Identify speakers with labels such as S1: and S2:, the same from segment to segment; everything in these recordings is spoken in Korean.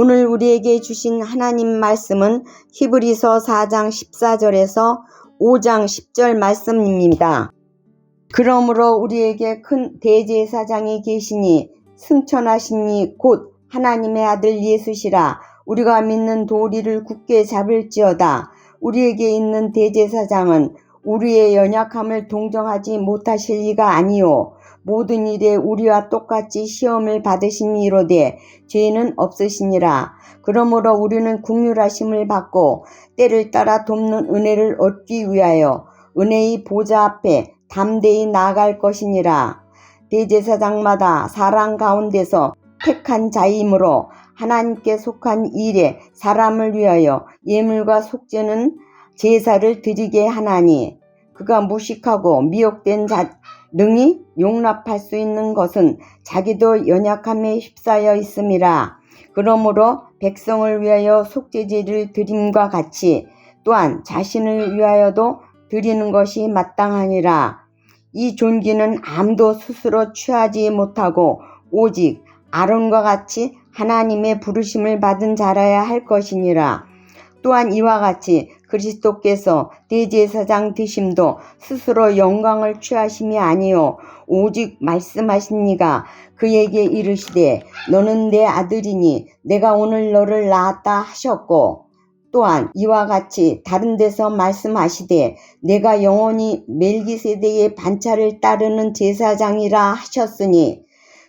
S1: 오늘 우리에게 주신 하나님 말씀은 히브리서 4장 14절에서 5장 10절 말씀입니다. 그러므로 우리에게 큰 대제사장이 계시니 승천하시니 곧 하나님의 아들 예수시라 우리가 믿는 도리를 굳게 잡을지어다 우리에게 있는 대제사장은 우리의 연약함을 동정하지 못하실 리가 아니요 모든 일에 우리와 똑같이 시험을 받으시니 이로되 죄는 없으시니라. 그러므로 우리는 국률하심을 받고 때를 따라 돕는 은혜를 얻기 위하여 은혜의 보좌 앞에 담대히 나아갈 것이니라. 대제사장마다 사람 가운데서 택한 자이므로 하나님께 속한 일에 사람을 위하여 예물과 속죄는 제사를 드리게 하나니 그가 무식하고 미혹된 자 능히 용납할 수 있는 것은 자기도 연약함에 휩싸여 있음이라 그러므로 백성을 위하여 속죄제를 드림과 같이 또한 자신을 위하여도 드리는 것이 마땅하니라 이 존귀는 아무도 스스로 취하지 못하고 오직 아론과 같이 하나님의 부르심을 받은 자라야 할 것이니라. 또한 이와 같이 그리스도께서 대제사장 되심도 스스로 영광을 취하심이 아니요 오직 말씀하십니가 그에게 이르시되 너는 내 아들이니 내가 오늘 너를 낳았다 하셨고 또한 이와 같이 다른 데서 말씀하시되 내가 영원히 멜기세덱의 반차를 따르는 제사장이라 하셨으니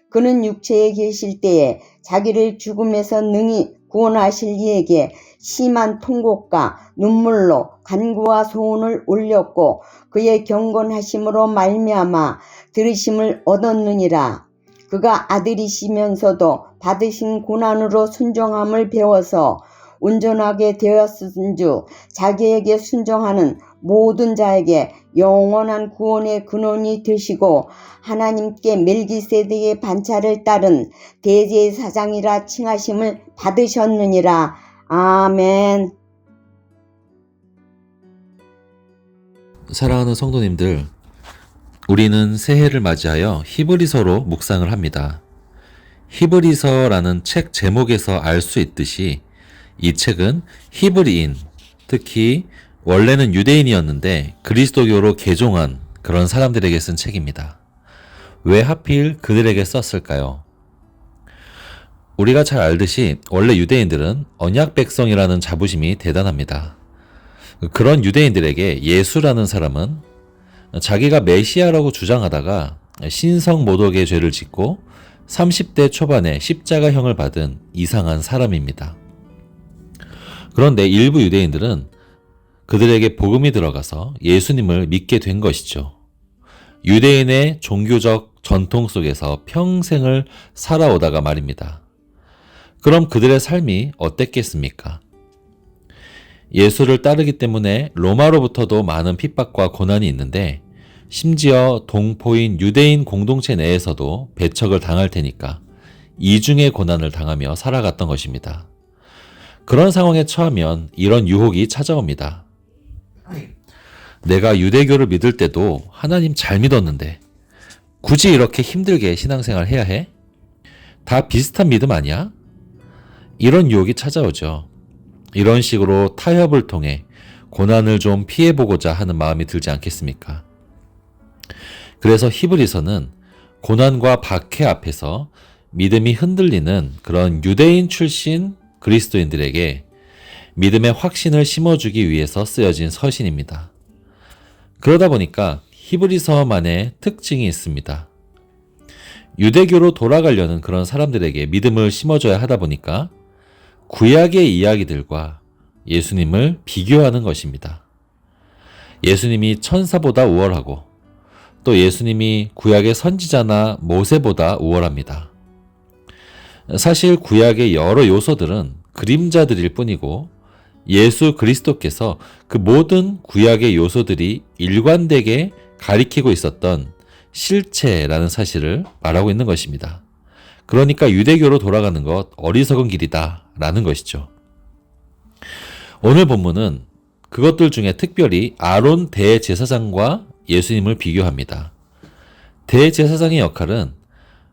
S1: 그는 육체에 계실 때에 자기를 죽음에서 능히 구원하실 이에게 심한 통곡과 눈물로 간구와 소원을 올렸고 그의 경건하심으로 말미암아 들으심을 얻었느니라. 그가 아들이시면서도 받으신 고난으로 순종함을 배워서 온전하게 되었은즉 자기에게 순종하는 모든 자에게 영원한 구원의 근원이 되시고 하나님께 멜기세덱의 반차를 따른 대제사장이라 칭하심을 받으셨느니라. 아멘.
S2: 사랑하는 성도님들, 우리는 새해를 맞이하여 히브리서로 묵상을 합니다. 히브리서라는 책 제목에서 알 수 있듯이 이 책은 히브리인, 특히 원래는 유대인이었는데 그리스도교로 개종한 그런 사람들에게 쓴 책입니다. 왜 하필 그들에게 썼을까요? 우리가 잘 알듯이 원래 유대인들은 언약 백성이라는 자부심이 대단합니다. 그런 유대인들에게 예수라는 사람은 자기가 메시아라고 주장하다가 신성 모독의 죄를 짓고 30대 초반에 십자가형을 받은 이상한 사람입니다. 그런데 일부 유대인들은 그들에게 복음이 들어가서 예수님을 믿게 된 것이죠. 유대인의 종교적 전통 속에서 평생을 살아오다가 말입니다. 그럼 그들의 삶이 어땠겠습니까? 예수를 따르기 때문에 로마로부터도 많은 핍박과 고난이 있는데 심지어 동포인 유대인 공동체 내에서도 배척을 당할 테니까 이중의 고난을 당하며 살아갔던 것입니다. 그런 상황에 처하면 이런 유혹이 찾아옵니다. 내가 유대교를 믿을 때도 하나님 잘 믿었는데 굳이 이렇게 힘들게 신앙생활 해야 해? 다 비슷한 믿음 아니야? 이런 유혹이 찾아오죠. 이런 식으로 타협을 통해 고난을 좀 피해보고자 하는 마음이 들지 않겠습니까? 그래서 히브리서는 고난과 박해 앞에서 믿음이 흔들리는 그런 유대인 출신 그리스도인들에게 믿음의 확신을 심어주기 위해서 쓰여진 서신입니다. 그러다 보니까 히브리서만의 특징이 있습니다. 유대교로 돌아가려는 그런 사람들에게 믿음을 심어줘야 하다 보니까 구약의 이야기들과 예수님을 비교하는 것입니다. 예수님이 천사보다 우월하고 또 예수님이 구약의 선지자나 모세보다 우월합니다. 사실 구약의 여러 요소들은 그림자들일 뿐이고 예수 그리스도께서 그 모든 구약의 요소들이 일관되게 가리키고 있었던 실체라는 사실을 말하고 있는 것입니다. 그러니까 유대교로 돌아가는 것 어리석은 길이다 라는 것이죠. 오늘 본문은 그것들 중에 특별히 아론 대제사장과 예수님을 비교합니다. 대제사장의 역할은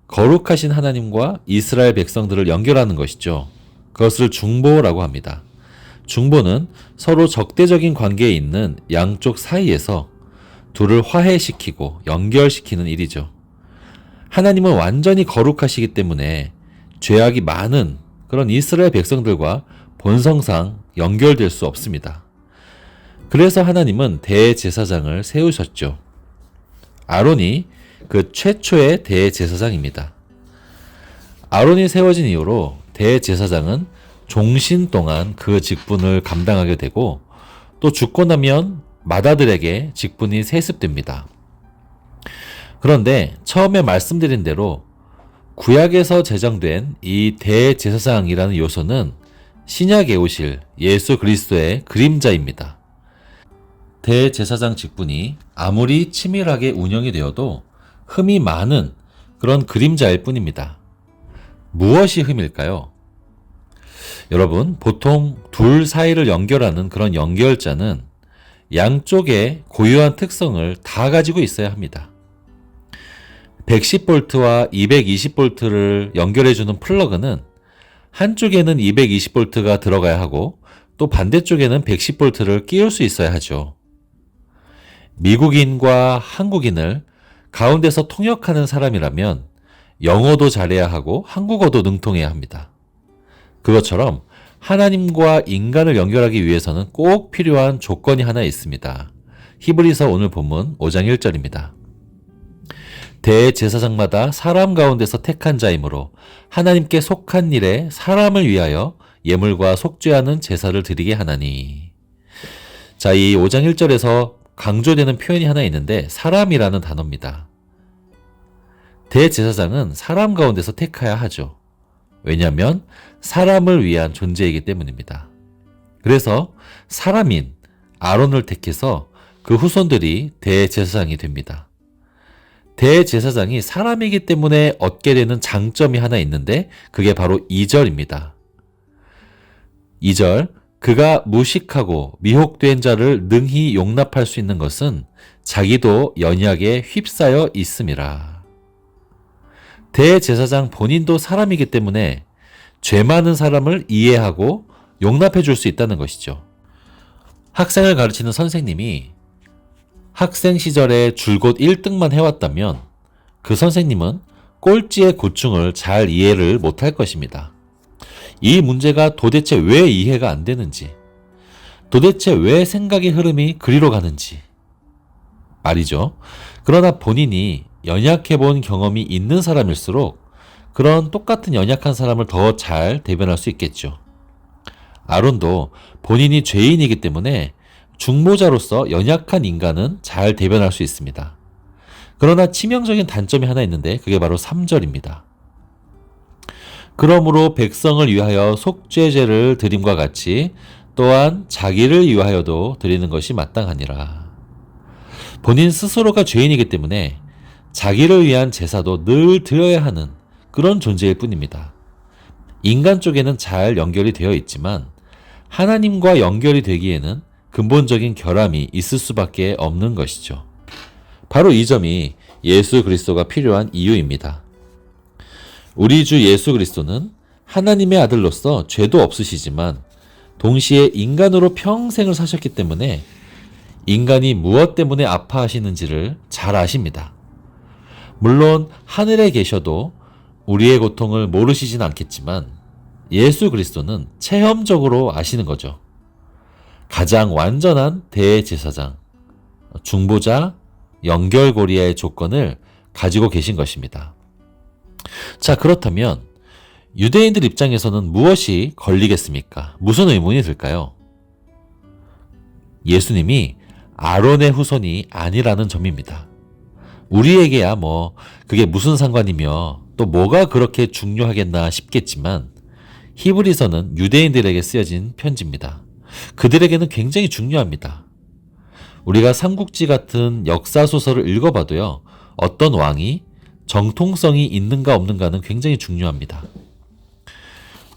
S2: 거룩하신 하나님과 이스라엘 백성들을 연결하는 것이죠. 그것을 중보라고 합니다. 중보는 서로 적대적인 관계에 있는 양쪽 사이에서 둘을 화해시키고 연결시키는 일이죠. 하나님은 완전히 거룩하시기 때문에 죄악이 많은 그런 이스라엘 백성들과 본성상 연결될 수 없습니다. 그래서 하나님은 대제사장을 세우셨죠. 아론이 그 최초의 대제사장입니다. 아론이 세워진 이후로 대제사장은 종신 동안 그 직분을 감당하게 되고 또 죽고 나면 마다들에게 직분이 세습됩니다. 그런데 처음에 말씀드린 대로 구약에서 제정된 이 대제사장이라는 요소는 신약에 오실 예수 그리스도의 그림자입니다. 대제사장 직분이 아무리 치밀하게 운영이 되어도 흠이 많은 그런 그림자일 뿐입니다. 무엇이 흠일까요? 여러분, 보통 둘 사이를 연결하는 그런 연결자는 양쪽에 고유한 특성을 다 가지고 있어야 합니다. 110V와 220V를 연결해주는 플러그는 한쪽에는 220V가 들어가야 하고 또 반대쪽에는 110V를 끼울 수 있어야 하죠. 미국인과 한국인을 가운데서 통역하는 사람이라면 영어도 잘해야 하고 한국어도 능통해야 합니다. 그것처럼 하나님과 인간을 연결하기 위해서는 꼭 필요한 조건이 하나 있습니다. 히브리서 오늘 본문 5장 1절입니다. 대제사장마다 사람 가운데서 택한 자이므로 하나님께 속한 일에 사람을 위하여 예물과 속죄하는 제사를 드리게 하나니. 자, 이 5장 1절에서 강조되는 표현이 하나 있는데 사람이라는 단어입니다. 대제사장은 사람 가운데서 택해야 하죠. 왜냐하면 사람을 위한 존재이기 때문입니다. 그래서 사람인 아론을 택해서 그 후손들이 대제사장이 됩니다. 대제사장이 사람이기 때문에 얻게 되는 장점이 하나 있는데 그게 바로 2절입니다. 2절 그가 무식하고 미혹된 자를 능히 용납할 수 있는 것은 자기도 연약에 휩싸여 있음이라. 대제사장 본인도 사람이기 때문에 죄 많은 사람을 이해하고 용납해 줄 수 있다는 것이죠. 학생을 가르치는 선생님이 학생 시절에 줄곧 1등만 해왔다면 그 선생님은 꼴찌의 고충을 잘 이해를 못할 것입니다. 이 문제가 도대체 왜 이해가 안 되는지, 도대체 왜 생각의 흐름이 그리로 가는지 말이죠. 그러나 본인이 연약해 본 경험이 있는 사람일수록 그런 똑같은 연약한 사람을 더 잘 대변할 수 있겠죠. 아론도 본인이 죄인이기 때문에 중보자로서 연약한 인간은 잘 대변할 수 있습니다. 그러나 치명적인 단점이 하나 있는데 그게 바로 3절입니다. 그러므로 백성을 위하여 속죄제를 드림과 같이 또한 자기를 위하여도 드리는 것이 마땅하니라. 본인 스스로가 죄인이기 때문에 자기를 위한 제사도 늘 드려야 하는 그런 존재일 뿐입니다. 인간 쪽에는 잘 연결이 되어 있지만 하나님과 연결이 되기에는 근본적인 결함이 있을 수밖에 없는 것이죠. 바로 이 점이 예수 그리스도가 필요한 이유입니다. 우리 주 예수 그리스도는 하나님의 아들로서 죄도 없으시지만 동시에 인간으로 평생을 사셨기 때문에 인간이 무엇 때문에 아파하시는지를 잘 아십니다. 물론 하늘에 계셔도 우리의 고통을 모르시진 않겠지만 예수 그리스도는 체험적으로 아시는 거죠. 가장 완전한 대제사장, 중보자, 연결고리의 조건을 가지고 계신 것입니다. 자, 그렇다면 유대인들 입장에서는 무엇이 걸리겠습니까? 무슨 의문이 들까요? 예수님이 아론의 후손이 아니라는 점입니다. 우리에게야 뭐 그게 무슨 상관이며 또 뭐가 그렇게 중요하겠나 싶겠지만 히브리서는 유대인들에게 쓰여진 편지입니다. 그들에게는 굉장히 중요합니다. 우리가 삼국지 같은 역사 소설을 읽어봐도요, 어떤 왕이 정통성이 있는가 없는가는 굉장히 중요합니다.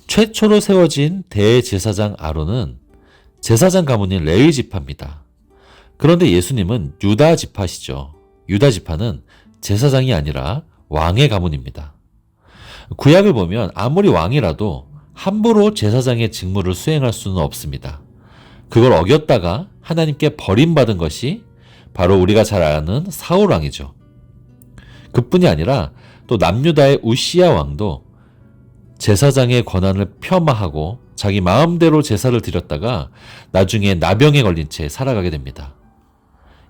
S2: 최초로 세워진 대제사장 아론은 제사장 가문인 레위 지파입니다. 그런데 예수님은 유다 지파시죠. 유다 지파는 제사장이 아니라 왕의 가문입니다. 구약을 보면 아무리 왕이라도 함부로 제사장의 직무를 수행할 수는 없습니다. 그걸 어겼다가 하나님께 버림받은 것이 바로 우리가 잘 아는 사울 왕이죠. 그뿐이 아니라 또 남유다의 우시야 왕도 제사장의 권한을 폄하하고 자기 마음대로 제사를 드렸다가 나중에 나병에 걸린 채 살아가게 됩니다.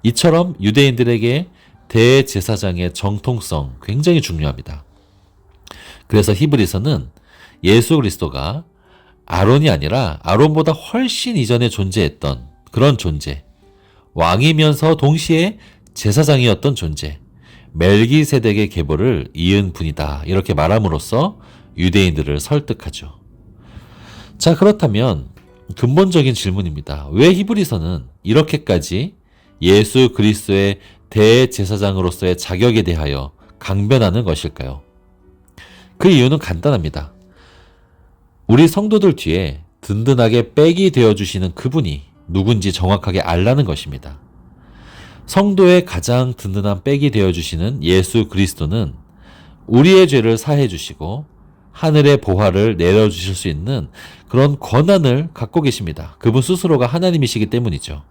S2: 이처럼 유대인들에게 대제사장의 정통성 굉장히 중요합니다. 그래서 히브리서는 예수 그리스도가 아론이 아니라 아론보다 훨씬 이전에 존재했던 그런 존재, 왕이면서 동시에 제사장이었던 존재, 멜기세덱의 계보를 이은 분이다. 이렇게 말함으로써 유대인들을 설득하죠. 자, 그렇다면 근본적인 질문입니다. 왜 히브리서는 이렇게까지 예수 그리스도의 대제사장으로서의 자격에 대하여 강변하는 것일까요? 그 이유는 간단합니다. 우리 성도들 뒤에 든든하게 백이 되어 주시는 그분이 누군지 정확하게 알라는 것입니다. 성도의 가장 든든한 백이 되어 주시는 예수 그리스도는 우리의 죄를 사해 주시고 하늘의 보화를 내려 주실 수 있는 그런 권한을 갖고 계십니다. 그분 스스로가 하나님이시기 때문이죠.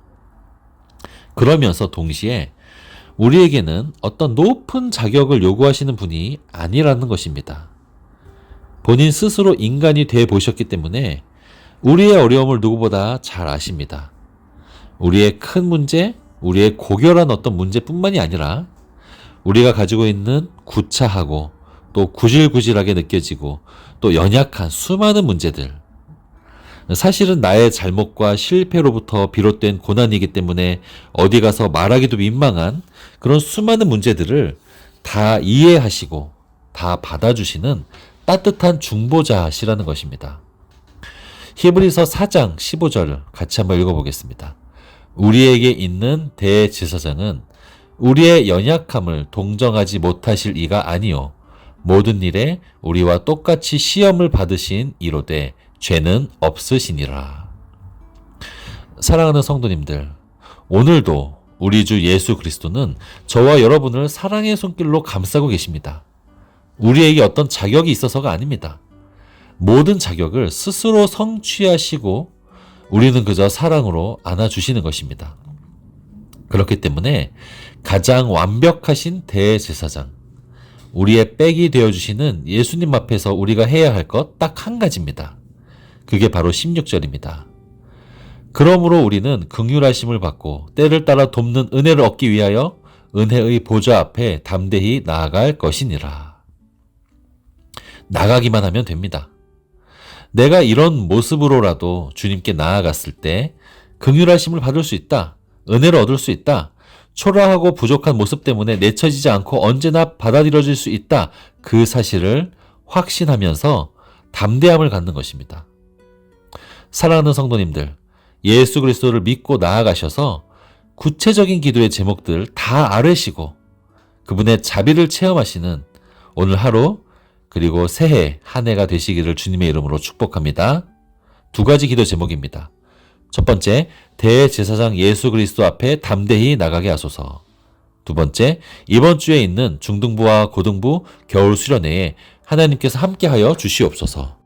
S2: 그러면서 동시에 우리에게는 어떤 높은 자격을 요구하시는 분이 아니라는 것입니다. 본인 스스로 인간이 돼 보셨기 때문에 우리의 어려움을 누구보다 잘 아십니다. 우리의 큰 문제, 우리의 고결한 어떤 문제뿐만이 아니라 우리가 가지고 있는 구차하고 또 구질구질하게 느껴지고 또 연약한 수많은 문제들. 사실은 나의 잘못과 실패로부터 비롯된 고난이기 때문에 어디 가서 말하기도 민망한 그런 수많은 문제들을 다 이해하시고 다 받아주시는 따뜻한 중보자시라는 것입니다. 히브리서 4장 15절 같이 한번 읽어보겠습니다. 우리에게 있는 대제사장은 우리의 연약함을 동정하지 못하실 이가 아니요 모든 일에 우리와 똑같이 시험을 받으신 이로되 죄는 없으시니라. 사랑하는 성도님들, 오늘도 우리 주 예수 그리스도는 저와 여러분을 사랑의 손길로 감싸고 계십니다. 우리에게 어떤 자격이 있어서가 아닙니다. 모든 자격을 스스로 성취하시고 우리는 그저 사랑으로 안아주시는 것입니다. 그렇기 때문에 가장 완벽하신 대제사장, 우리의 백이 되어주시는 예수님 앞에서 우리가 해야 할 것 딱 한 가지입니다. 그게 바로 16절입니다. 그러므로 우리는 긍휼하심을 받고 때를 따라 돕는 은혜를 얻기 위하여 은혜의 보좌 앞에 담대히 나아갈 것이니라. 나가기만 하면 됩니다. 내가 이런 모습으로라도 주님께 나아갔을 때 긍휼하심을 받을 수 있다. 은혜를 얻을 수 있다. 초라하고 부족한 모습 때문에 내쳐지지 않고 언제나 받아들여질 수 있다. 그 사실을 확신하면서 담대함을 갖는 것입니다. 사랑하는 성도님들, 예수 그리스도를 믿고 나아가셔서 구체적인 기도의 제목들 다 아뢰시고 그분의 자비를 체험하시는 오늘 하루 그리고 새해 한 해가 되시기를 주님의 이름으로 축복합니다. 두 가지 기도 제목입니다. 첫 번째, 대제사장 예수 그리스도 앞에 담대히 나가게 하소서. 두 번째, 이번 주에 있는 중등부와 고등부 겨울 수련회에 하나님께서 함께하여 주시옵소서.